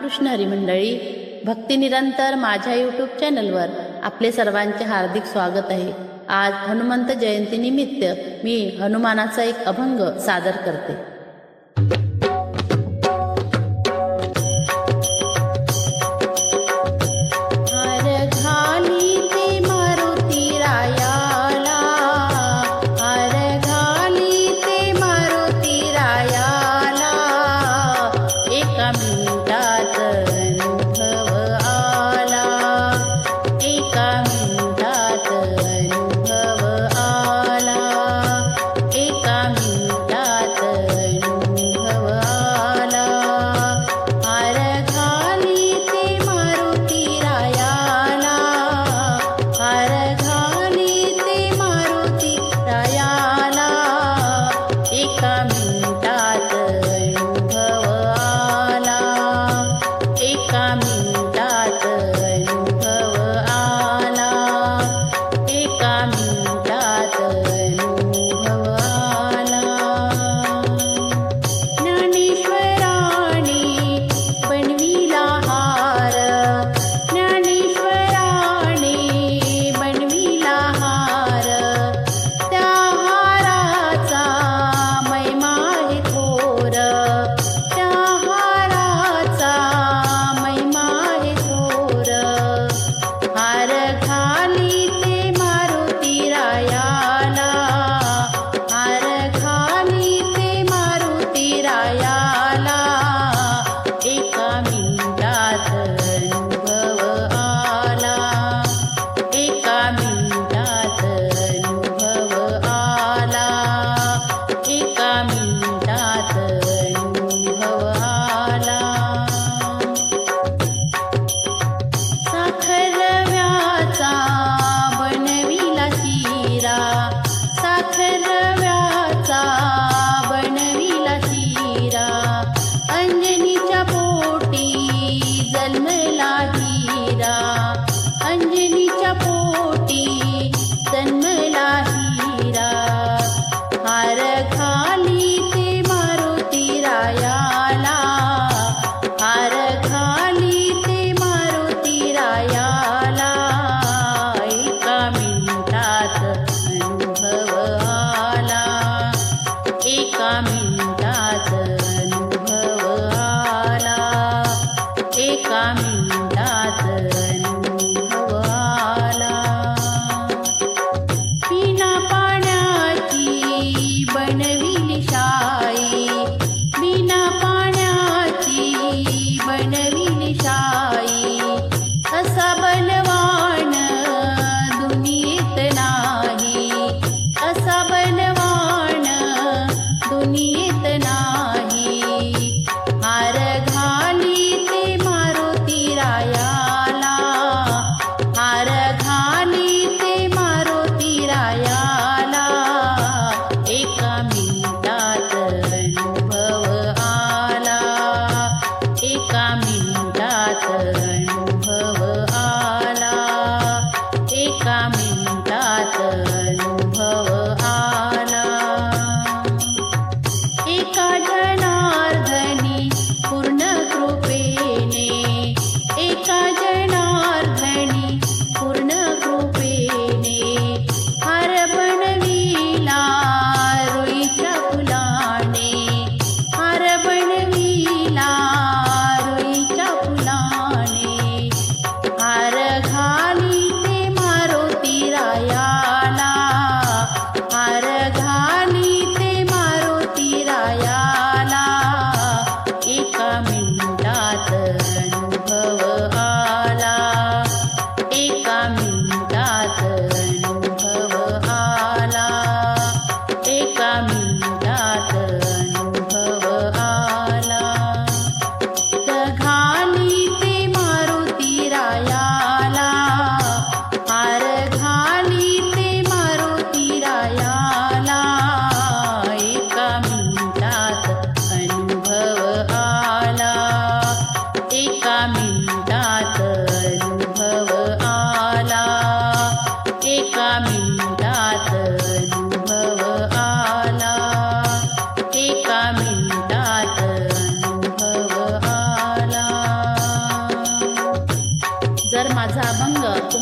कृष्ण मंडळी भक्ती निरंतर माझ्या यूट्यूब चॅनलवर आपले सर्वांचे हार्दिक स्वागत आहे. आज हनुमंत जयंतीनिमित्त मी हनुमानाचा एक अभंग सादर करते. வினவி